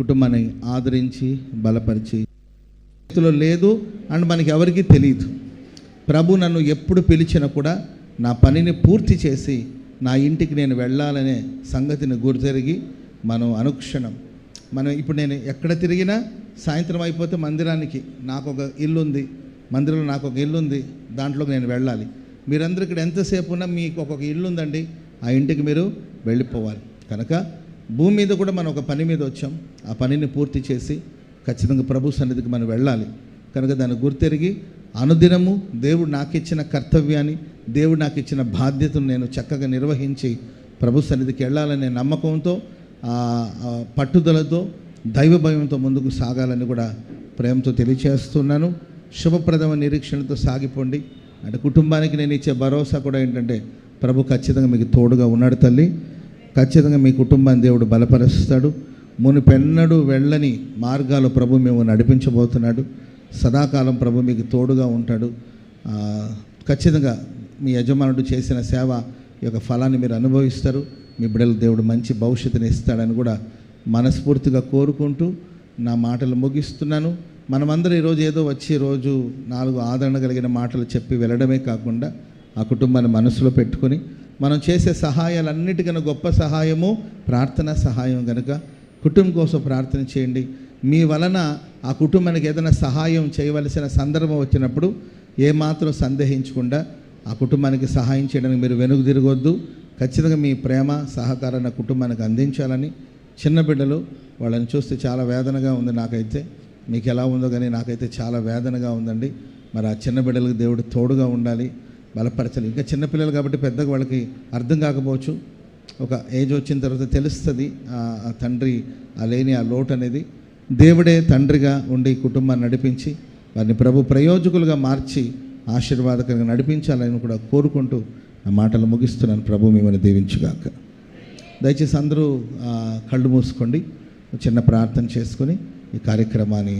కుటుంబాన్ని ఆదరించి బలపరిచి. చేతిలో లేదు అండ్ మనకి ఎవరికీ తెలియదు ప్రభు నన్ను ఎప్పుడు పిలిచినా కూడా నా పనిని పూర్తి చేసి నా ఇంటికి నేను వెళ్ళాలనే సంగతిని గురితెరిగి మనం అనుక్షణం. మనం ఇప్పుడు నేను ఎక్కడ తిరిగినా సాయంత్రం అయిపోతే మందిరానికి నాకు ఒక ఇల్లు ఉంది. మందిరంలో నాకు ఒక ఇల్లు ఉంది. దాంట్లోకి నేను వెళ్ళాలి. మీరందరూ ఇక్కడ ఎంతసేపు ఉన్నా మీకు ఒక్కొక్క ఇల్లు ఉందండి. ఆ ఇంటికి మీరు వెళ్ళిపోవాలి. కనుక భూమి మీద కూడా మనం ఒక పని మీద వచ్చాం. ఆ పనిని పూర్తి చేసి ఖచ్చితంగా ప్రభు సన్నిధికి మనం వెళ్ళాలి. కనుక దాన్ని గుర్తెరిగి అనుదినము దేవుడు నాకు ఇచ్చిన కర్తవ్యాన్ని దేవుడు నాకు ఇచ్చిన బాధ్యతను నేను చక్కగా నిర్వహించి ప్రభు సన్నిధికి వెళ్ళాలనే నమ్మకంతో ఆ, పట్టుదలతో దైవ భయంతో ముందుకు సాగాలని కూడా ప్రేమతో తెలియచేస్తున్నాను. శుభప్రదమ నిరీక్షణతో సాగిపోండి. అంటే కుటుంబానికి నేను ఇచ్చే భరోసా కూడా ఏంటంటే ప్రభు ఖచ్చితంగా మీకు తోడుగా ఉన్నాడు తల్లి. ఖచ్చితంగా మీ కుటుంబాన్ని దేవుడు బలపరుస్తాడు. మునిపెన్నడు వెళ్ళని మార్గాలు ప్రభు మేము నడిపించబోతున్నాడు. సదాకాలం ప్రభు మీకు తోడుగా ఉంటాడు. ఖచ్చితంగా మీ యజమానుడు చేసిన సేవ యొక్క ఫలాన్ని మీరు అనుభవిస్తారు. మీ బిడ్డలు దేవుడు మంచి భవిష్యత్తుని ఇస్తాడని కూడా మనస్ఫూర్తిగా కోరుకుంటూ నా మాటలు ముగిస్తున్నాను. మనమందరం ఈరోజు ఏదో వచ్చి రోజు నాలుగు ఆదరణ కలిగిన మాటలు చెప్పి వెళ్ళడమే కాకుండా ఆ కుటుంబాన్ని మనసులో పెట్టుకొని మనం చేసే సహాయాలన్నిటికన్నా గొప్ప సహాయము ప్రార్థన సహాయం కనుక కుటుంబం కోసం ప్రార్థన చేయండి. మీ వలన ఆ కుటుంబానికి ఏదైనా సహాయం చేయవలసిన సందర్భం వచ్చినప్పుడు ఏమాత్రం సందేహించకుండా ఆ కుటుంబానికి సహాయం చేయడానికి మీరు వెనుక తిరగొద్దు. ఖచ్చితంగా మీ ప్రేమ సహకారాన్ని కుటుంబానికి అందించాలని చిన్న బిడ్డలు వాళ్ళని చూస్తే చాలా వేదనగా ఉంది నాకైతే. మీకు ఎలా ఉందో కానీ నాకైతే చాలా వేదనగా ఉందండి. మరి ఆ చిన్న బిడ్డలకు దేవుడు తోడుగా ఉండాలి. బలపరచాలి. ఇంకా చిన్నపిల్లలు కాబట్టి పెద్దగా వాళ్ళకి అర్థం కాకపోవచ్చు. ఒక ఏజ్ వచ్చిన తర్వాత తెలుస్తుంది ఆ తండ్రి ఆ లేని ఆ లోటు అనేది. దేవుడే తండ్రిగా ఉండి కుటుంబాన్ని నడిపించి వారిని ప్రభు ప్రయోజకులుగా మార్చి ఆశీర్వాదకరంగా నడిపించాలని కూడా కోరుకుంటూ ఆ మాటలు ముగిస్తున్నాను. ప్రభు మిమ్మల్ని దీవించుగాక. దయచేసి అందరూ కళ్ళు మూసుకోండి. చిన్న ప్రార్థన చేసుకొని ఈ కార్యక్రమాన్ని